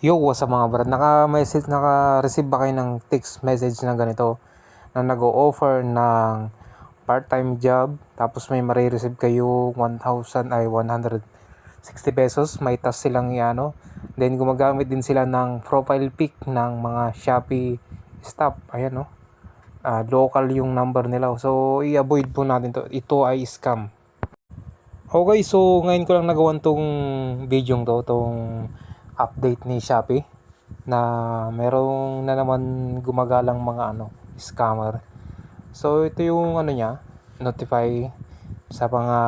Yo, what's up mga brad? Naka-message, naka-receive ba kayo ng text message na ganito? Na nag-o-offer ng part-time job tapos may marireceive kayo 1,000 ay 160 pesos. May tas silang ano then gumagamit din sila ng profile pic ng mga Shopee staff. Ayan no Ah, local yung number nila. So i-avoid po natin to. Ito ay scam. Okay, so ngayon ko lang nagawan tong video to, tong update ni Shopee na merong na naman gumagalang mga ano, scammer. So ito yung ano niya, notify sa mga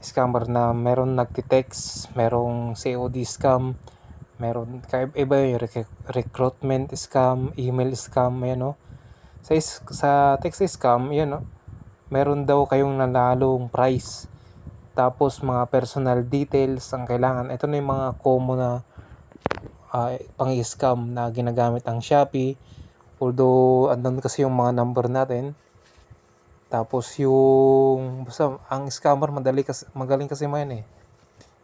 scammer na meron nagti-text, merong COD scam, meron iba yung rec- recruitment scam, email scam, ayan no. Sa is- sa text scam, yan no. Meron daw kayong nalalong price tapos mga personal details ang kailangan. Ito na yung mga common na uh, pang-scam na ginagamit ang Shopee. Although andun kasi yung mga number natin. Tapos yung basta ang scammer madali kasi magaling kasi mo yan eh.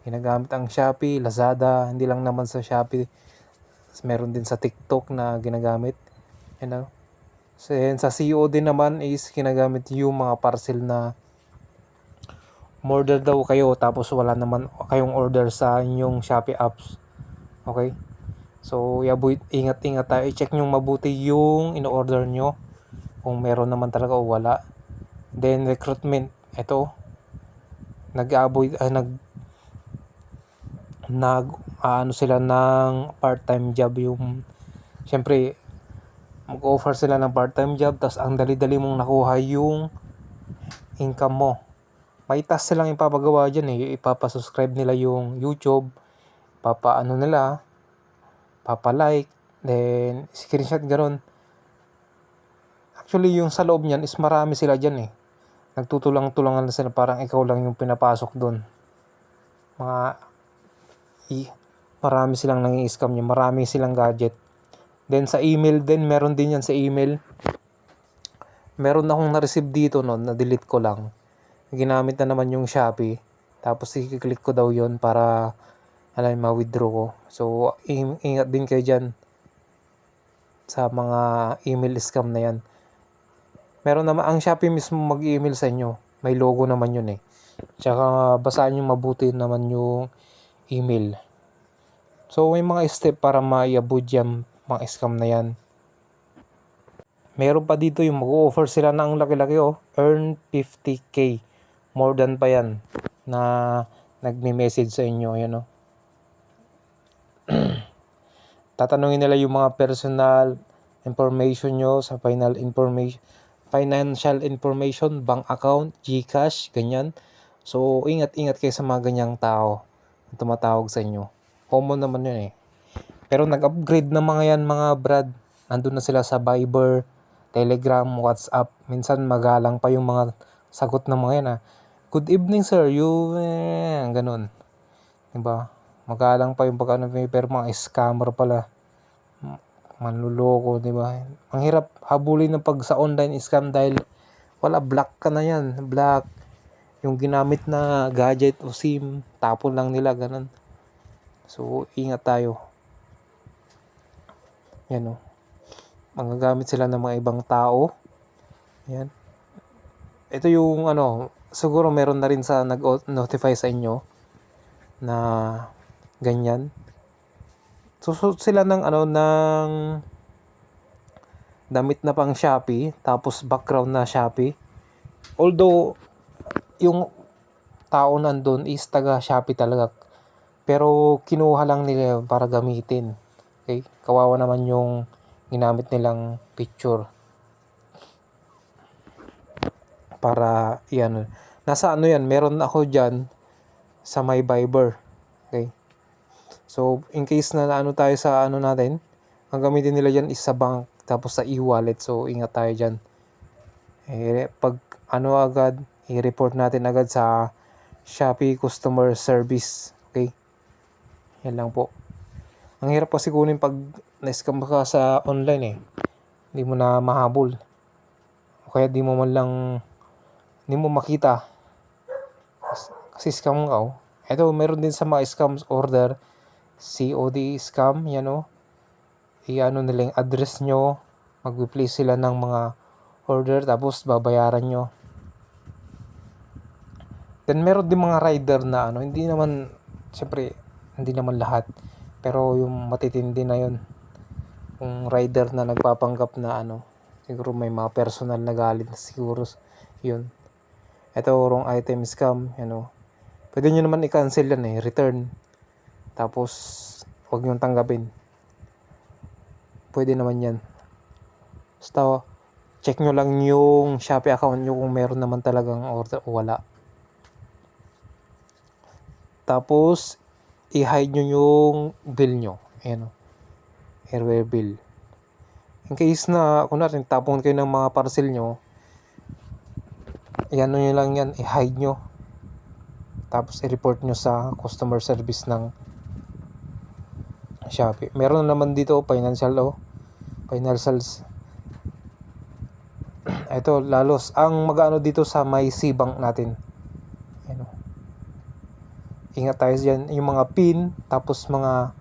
Ginagamit ang Shopee, Lazada, hindi lang naman sa Shopee. Meron din sa TikTok na ginagamit. You know? So, and sa COD naman is ginagamit yung mga parcel na order daw kayo tapos wala naman kayong order sa inyong Shopee apps. Okay? So, ingat-ingat tayo. I-check nyo mabuti yung in-order nyo. Kung meron naman talaga o wala. Then, recruitment. Ito. Nag-avoid, ah, nag, nag, ah, ano sila ng part-time job yung, syempre, mag-offer sila ng part-time job, tas ang dali-dali mong nakuha yung income mo may task silang ipapagawa dyan eh. Ipapasubscribe nila yung YouTube, papaano nila, papalike, then screenshot gano'n. Actually, yung sa loob niyan is marami sila dyan eh. Nagtutulang-tulangan sila parang ikaw lang yung pinapasok doon. Mga i marami silang nangi-scam niya, marami silang gadget. Then sa email din, meron din yan sa email. Meron akong na-receive dito noon, na-delete ko lang ginamit na naman yung Shopee. Tapos i-click ko daw yon para alam ma-withdraw ko. So, ing- ingat din kayo dyan sa mga email scam na yan. Meron naman, ang Shopee mismo mag-email sa inyo. May logo naman yun eh. Tsaka basahin nyo mabuti naman yung email. So, may mga step para ma-avoid yan, mga scam na yan. Meron pa dito yung mag-offer sila ng laki-laki oh. Earn 50k more than pa yan na nagme-message sa inyo, yan o. Tatanungin nila yung mga personal information nyo sa final information financial information, bank account, GCash, ganyan. So, ingat-ingat kayo sa mga ganyang tao na tumatawag sa inyo. Common naman yun eh. Pero nag-upgrade na mga yan mga brad. Nandun na sila sa Viber, Telegram, WhatsApp. Minsan magalang pa yung mga sagot ng mga yan ah. Good evening sir, you, eh, ganun. Diba? Magalang pa yung pag ano, pero mga scammer pala. Manluloko, diba? Ang hirap habulin ng pag sa online scam dahil wala, black ka na yan. Black. Yung ginamit na gadget o SIM, tapon lang nila, ganun. So, ingat tayo. Yan o. Magagamit sila ng mga ibang tao. Yan. Ito yung ano, siguro meron na rin sa nag-notify sa inyo na ganyan. Susot sila ng ano ng damit na pang Shopee tapos background na Shopee. Although yung tao nandun is taga Shopee talaga. Pero kinuha lang nila para gamitin. Okay? Kawawa naman yung ginamit nilang picture para yan nasa ano yan meron ako dyan sa my Viber okay so in case na ano tayo sa ano natin ang gamitin nila dyan is sa bank tapos sa e-wallet. So ingat tayo dyan. Eh, pag ano agad i-report natin agad sa Shopee Customer Service okay? Yan lang po. Ang hirap kasi kunin pag na-scam ka sa online eh. Hindi mo na mahabol. O kaya di mo man lang hindi mo makita. Kasi scam ka oh. Ito, meron din sa mga scams order COD scam, yan o. I-ano nila yung address nyo. Mag-place sila ng mga order tapos babayaran nyo. Then meron din mga rider na ano, hindi naman, syempre, hindi naman lahat. Pero yung matitindi na yun. Yung rider na nagpapanggap na ano, siguro may mga personal na galit na siguro yun. Ito, wrong item scam, ano. Pwede nyo naman i-cancel yan eh, return. Tapos, huwag nyo tanggapin. Pwede naman yan. Basta, check nyo lang yung Shopee account nyo kung meron naman talagang order o wala. Tapos, i-hide nyo yung bill nyo. Ayan o. Airware bill. In case na, kunwari, tapon kayo ng mga parcel nyo, i-ano nyo lang yan, i-hide nyo. Tapos, i-report nyo sa customer service ng Shopee. Meron naman dito, financial o. Financials. Ito, lalos. Ang mag-ano dito sa may C-Bank natin. Ayan o. Ingat tayo dyan. Yung mga PIN, tapos mga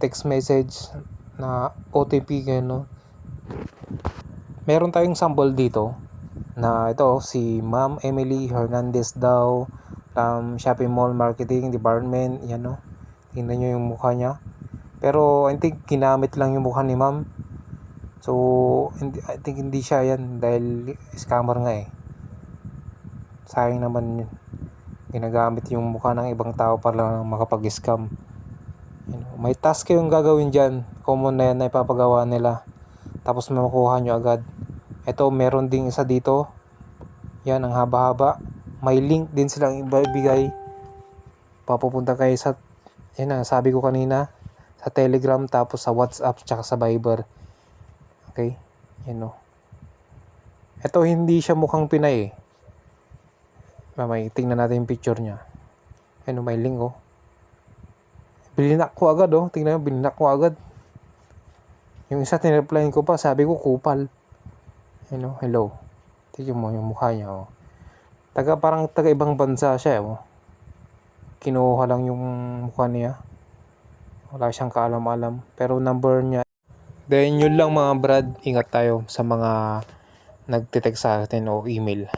text message na OTP ganyan, no? Meron tayong sample dito na ito si Ma'am Emily Hernandez daw um, Shopee Mall Marketing Department yan no tingnan nyo yung mukha niya. Pero I think ginamit lang yung mukha ni Ma'am. So I think hindi siya yan dahil scammer nga eh. Sayang naman yun. Ginagamit yung mukha ng ibang tao para lang makapag-scam. You know, may task kayong gagawin dyan. Common na yan na ipapagawa nila. Tapos makukuha nyo agad. Ito meron ding isa dito. Yan ang haba-haba. May link din silang ibibigay. Papupunta kayo sa yan na sabi ko kanina sa telegram tapos sa whatsapp tsaka sa viber okay yan o ito hindi siya mukhang pinay eh mamay tingnan natin yung picture niya yan o may link oh Bilinak ko agad oh. Tingnan mo, bilinak ko agad. Yung isa tinreplyan ko pa, sabi ko kupal. Hello, hello. Tingnan mo yung mukha niya oh. Taga parang taga ibang bansa siya oh. Kinuha lang yung mukha niya. Wala siyang kaalam-alam. Pero number niya. Then yun lang mga brad, ingat tayo sa mga nagtitext sa atin o email.